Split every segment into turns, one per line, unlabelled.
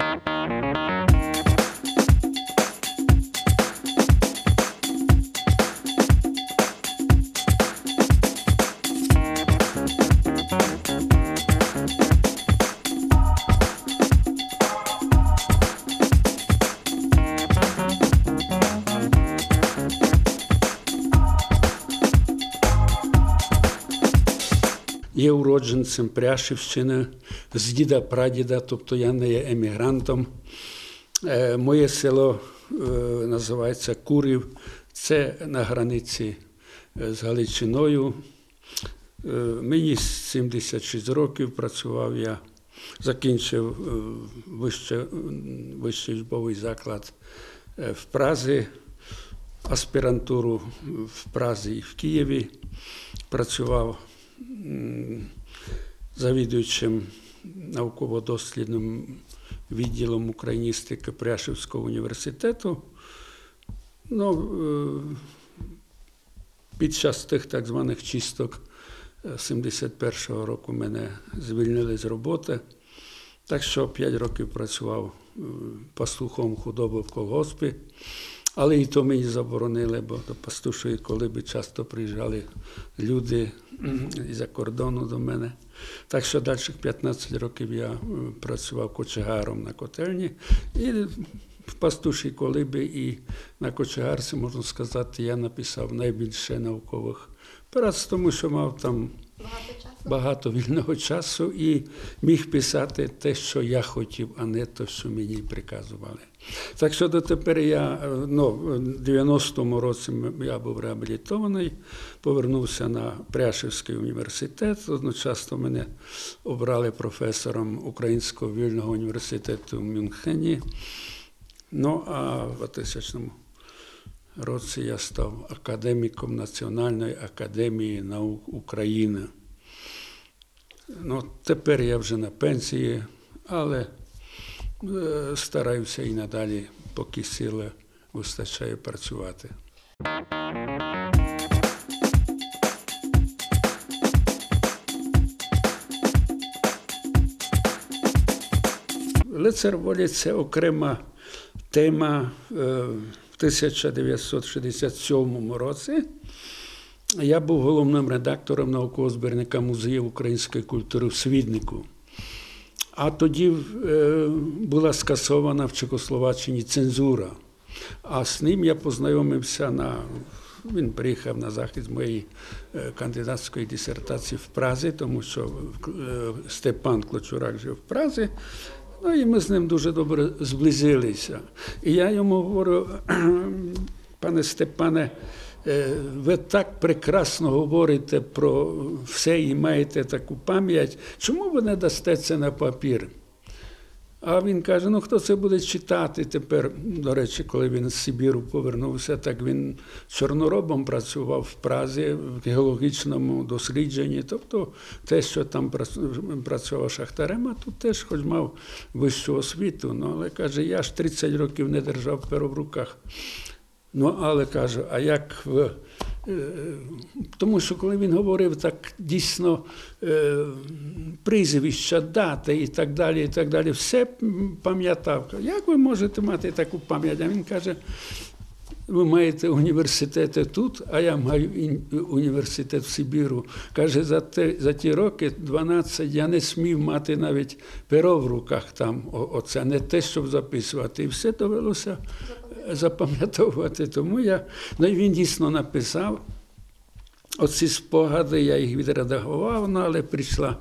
Є уродженцем Пряшівщини з діда прадіда, тобто я не є емігрантом. Е, Моє село е, називається Курів, це на границі е, з Галичиною. Мені 76 років працював я, закінчив вищий учбовий заклад в Празі, аспірантуру в Празі і в Києві. Працював завідуючим науково-дослідним відділом україністики Пряшівського університету. Ну, е, під час тих так званих чисток е, 71-го року мене звільнили з роботи. Так що 5 років працював е, пастухом худоби в колгоспі. Але і то мені заборонили, бо до пастушої колиби часто приїжджали люди із-за кордону до мене. Так що далі 15 років я працював кочегаром на котельні. І в пастушій колибі і на кочегарці, можна сказати, я написав найбільше наукових праць, тому що мав там
Багато часу.
багато вільного часу і міг писати те, що я хотів, а не те, що мені приказували. Так що дотепер я е, ну, в 90-му році я був реабілітований, повернувся на Пряшівський університет. Одночасно мене обрали професором Українського вільного університету в Мюнхені. Ну а в 2000 році я став академіком Національної академії наук України. Ну, тепер я вже на пенсії, але стараюся і надалі, поки сили вистачає працювати. Лицар волі це окрема тема Е, в 1967 році. Я був головним редактором наукового збірника музею української культури в Свіднику. А тоді е, була скасована в Чехословаччині цензура. А з ним я познайомився на. Він приїхав на захід з моєї е, кандидатської дисертації в Празі, тому що е, Степан Клочурак жив в Празі. Ну і ми з ним дуже добре зблизилися. І я йому говорю, пане Степане, ви так прекрасно говорите про все і маєте таку пам'ять. Чому ви не дасте це на папір? А він каже: ну хто це буде читати тепер? До речі, коли він з Сибіру повернувся, так він чорноробом працював в Празі в геологічному дослідженні. Тобто те, що там працював шахтарем, а тут теж хоч мав вищу освіту. Ну, але каже, я ж 30 років не держав перо в руках. Ну, але каже, а як в. е, Тому що коли він говорив так дійсно е, прізвища, дати і так далі, і так далі, все пам'ятав. Як ви можете мати таку пам'ять? А він каже, ви маєте університети тут, а я маю університет в Сибіру. Каже, за, те, за ті роки 12 я не смів мати навіть перо в руках там. Оце не те, щоб записувати. І все довелося запам'ятовувати. Тому я, ну він дійсно написав. Оці спогади, я їх відредагував, ну, але прийшла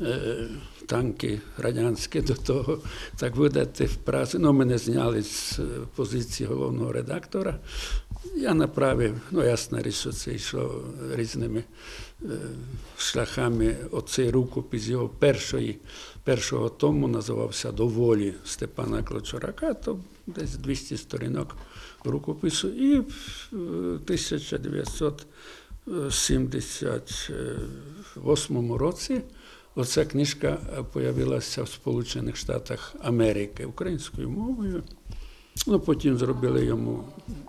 е, танки радянські до того, так видати в праці. Ну, мене зняли з е, позиції головного редактора. Я направив, ну ясна річ, що це йшло різними шляхами. Оцей рукопис його першої, першого тому називався Доволі Степана Клочурака, то десь 200 сторінок рукопису. І в е, 1978 році оця книжка появилася в Сполучених Штатах Америки українською мовою. Ну, потім зробили йому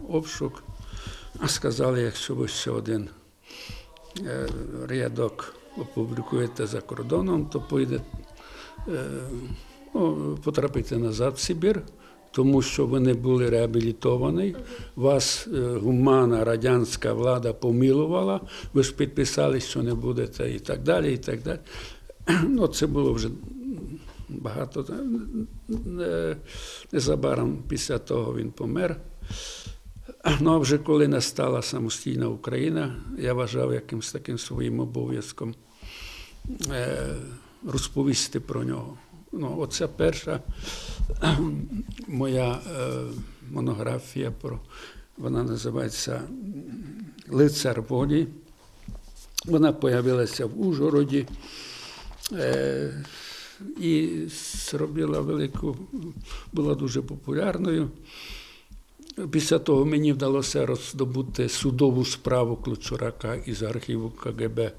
обшук, а сказали, якщо ви ще один е, рядок опублікуєте за кордоном, то поїде е, ну, потрапити назад в Сибір, тому що ви не були реабілітовані, вас е, гуманна радянська влада помилувала, ви ж підписали, що не будете і так далі. і так далі. Ну, це було вже багато. е, Незабаром після того він помер. Ну, а вже коли настала самостійна Україна, я вважав якимось таким своїм обов'язком е, розповісти про нього. Ну, оце перша моя е, монографія про вона називається Лицар волі. Вона появилася в Ужгороді е, і зробила велику, була дуже популярною. Після того мені вдалося роздобути судову справу Клучурака із архіву КГБ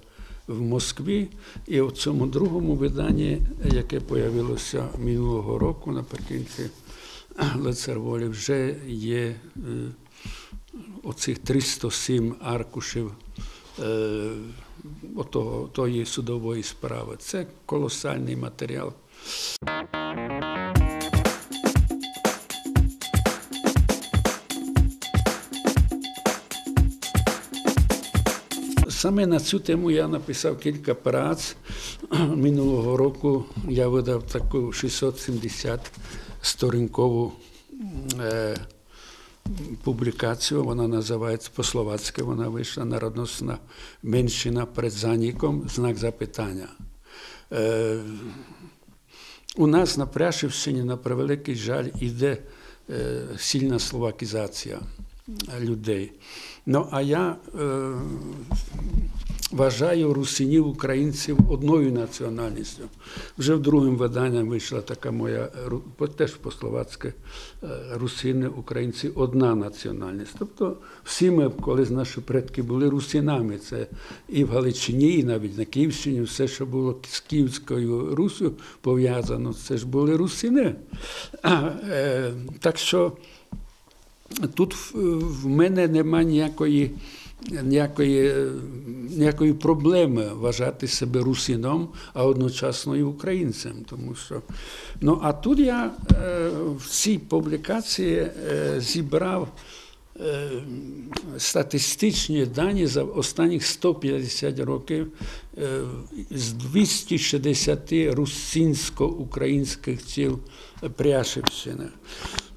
в Москві. І в цьому другому виданні, яке появилося минулого року, наприкінці лицар волі, вже є е, оцих 307 аркушів е, отого, тої судової справи. Це колосальний матеріал. Саме на цю тему я написав кілька праць. Минулого року я видав таку 670 сторінкову е, публікацію. Вона називається по-словацьки, вона вийшла народносна меншина перед заніком, знак запитання. Е, у нас на Пряшівщині, на превеликий жаль, іде е, сильна словакізація людей. Ну, а я е, вважаю русинів українців одною національністю. Вже в другому виданні вийшла така моя теж по-словацьки е, русини, українці одна національність. Тобто всі ми, коли наші предки були русинами, це і в Галичині, і навіть на Київщині, все, що було з Київською Руссю пов'язано, це ж були русини. А, е, так що Тут в- мене нема ніякої, ніякої, е, ніякої проблеми вважати себе русином, а одночасно і українцем. Тому що, ну, а тут я е, в цій публікації е, зібрав статистичні дані за останніх 150 років з 260 русинсько-українських тіл Пряшівщини.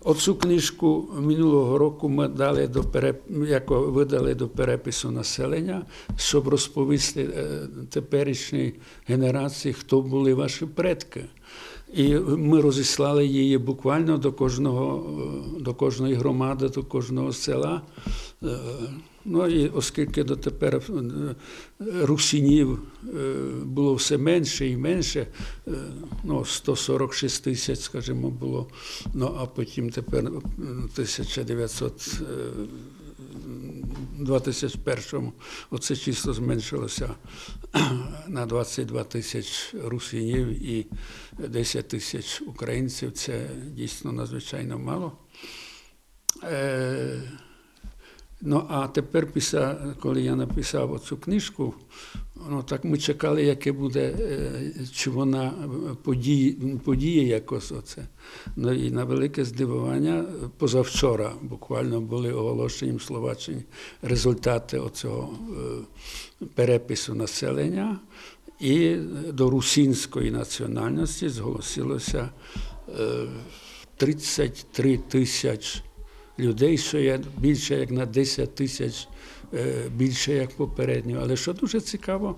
Оцю книжку минулого року ми дали до переп... як видали до перепису населення, щоб розповісти е, теперішній генерації, хто були ваші предки. І ми розіслали її буквально до кожного, е, до кожної громади, до кожного села. Ну і оскільки дотепер е, русинів е, було все менше і менше, е, ну, 146 тисяч, скажімо, було, ну а потім тепер е, 1900 е, 2001-му оце число зменшилося на 22 тисяч русинів і 10 тисяч українців. Це дійсно надзвичайно мало. Ну, а тепер, після, коли я написав оцю книжку, ну так ми чекали, яке буде, чи вона подіє, подіє якось оце. Ну і на велике здивування, позавчора буквально були оголошені в Словаччині результати оцього перепису населення. І до русинської національності зголосилося е, 33 тисяч людей, що є більше як на 10 тисяч е, більше як попередньо. Але що дуже цікаво,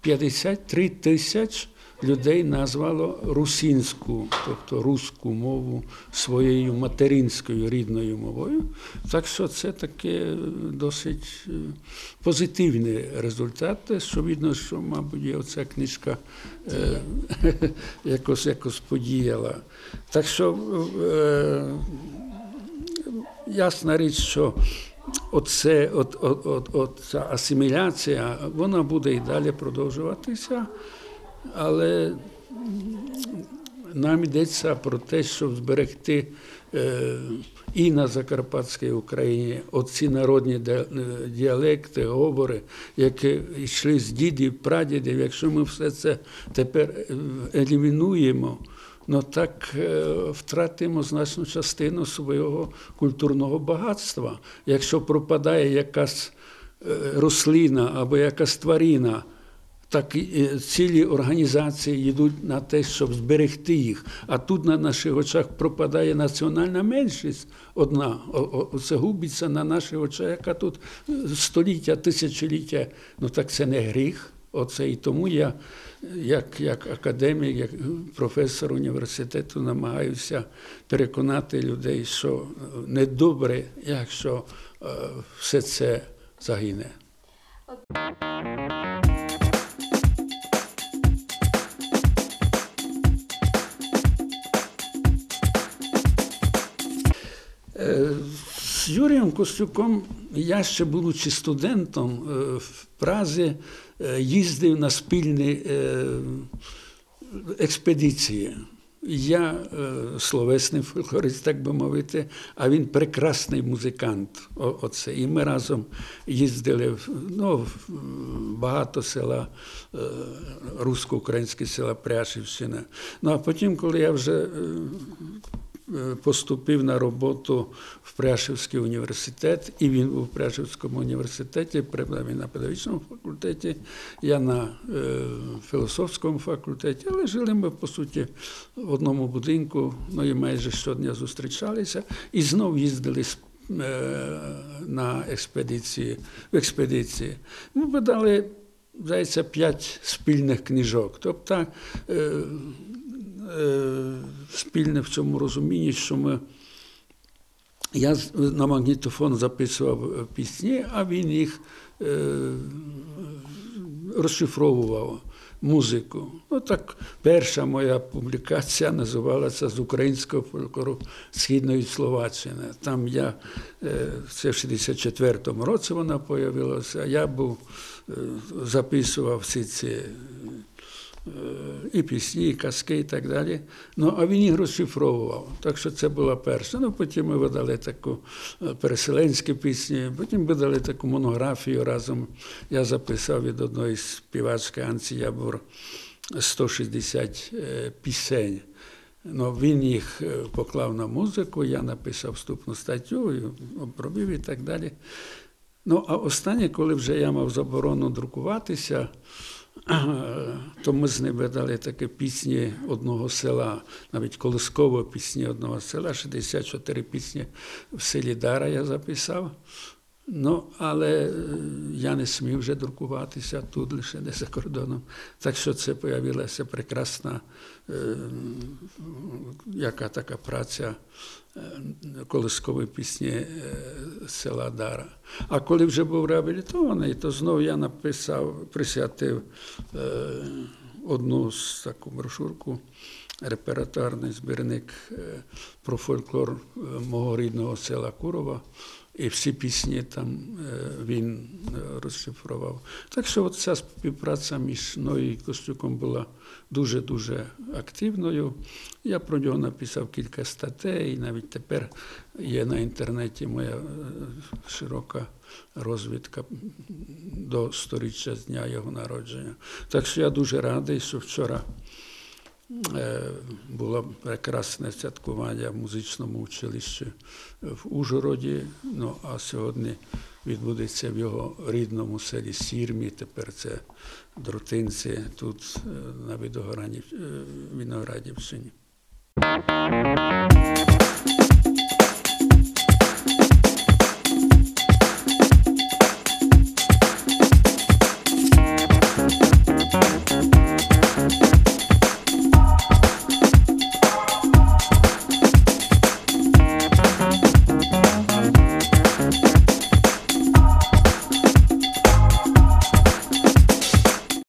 53 тисяч людей назвало русинську, тобто руську мову своєю материнською рідною мовою. Так що це таке досить е, позитивний результат, що видно, що, мабуть, оця книжка е, якось, якось подіяла. Так що е, ясна річ, що оце, от, от, от, от ця асиміляція, вона буде і далі продовжуватися, але нам йдеться про те, щоб зберегти е, і на Закарпатській Україні оці народні е, діалекти, говори, які йшли з дідів, прадідів. Якщо ми все це тепер е, елімінуємо, ну так е, втратимо значну частину свого культурного багатства. Якщо пропадає якась е, рослина або якась тварина, так е, цілі організації йдуть на те, щоб зберегти їх. А тут на наших очах пропадає національна меншість одна. Це губиться на наших очах, яка тут століття, тисячоліття. Ну так це не гріх. Оце і тому я, як, як академік, як професор університету, намагаюся переконати людей, що недобре, якщо е, все це загине. Е, З Юрієм Костюком я ще будучи студентом е, в Празі, е, їздив на спільні е, експедиції. Я словесний фольклорист, так би мовити, а він прекрасний музикант. Оце. І ми разом їздили в ну, багато села, е, русько-українське села Пряшівщина. Ну а потім, коли я вже поступив на роботу в Пряшівський університет, і він був в Пряшівському університеті, принаймні на педагогічному факультеті, я на е, філософському факультеті, але жили ми, по суті, в одному будинку, ну і майже щодня зустрічалися, і знов їздили з- е, на експедиції, в експедиції. Ми подали, здається, п'ять спільних книжок. Тобто е, е, спільне в цьому розумінні, що ми. Я на магнітофон записував е, пісні, а він їх е, розшифровував музику. Ну так, перша моя публікація називалася з українського фольклору Східної Словаччини. Там я е, це в 64-му році вона появилася. Я був записував всі ці. І пісні, і казки, і так далі. Ну, а він їх розшифровував. Так що це була перша. Ну, потім ми видали таку е, переселенські пісні, потім видали таку монографію разом. Я записав від одної співачки Анці Ябур 160 е, пісень. Ну, він їх е, поклав на музику, я написав вступну статтю, обробив і так далі. Ну, а останнє, коли вже я мав заборону друкуватися, то ми з ним видали такі пісні одного села, навіть колисково пісні одного села, 64 пісні в селі Дара я записав. Ну, але я не смів вже друкуватися тут лише не за кордоном. Так що це появилася прекрасна, е, яка така праця колискової пісні села Дара. А коли вже був реабілітований, то знову я написав, присвятив е, одну з таку брошурку, репертуарний збірник е, про фольклор е, мого рідного села Курова. І всі пісні там е, він е, розшифрував. Так що от ця співпраця між мною і Костюком була дуже-дуже активною. Я про нього написав кілька статей, і навіть тепер є на інтернеті моя е, широка розвідка до сторіччя дня його народження. Так що я дуже радий, що вчора. Е, Було прекрасне святкування в музичному училищі в Ужгороді. Ну а сьогодні відбудеться в його рідному селі Сірмі. Тепер це Дротинці, тут е, на Віноградівщині. е.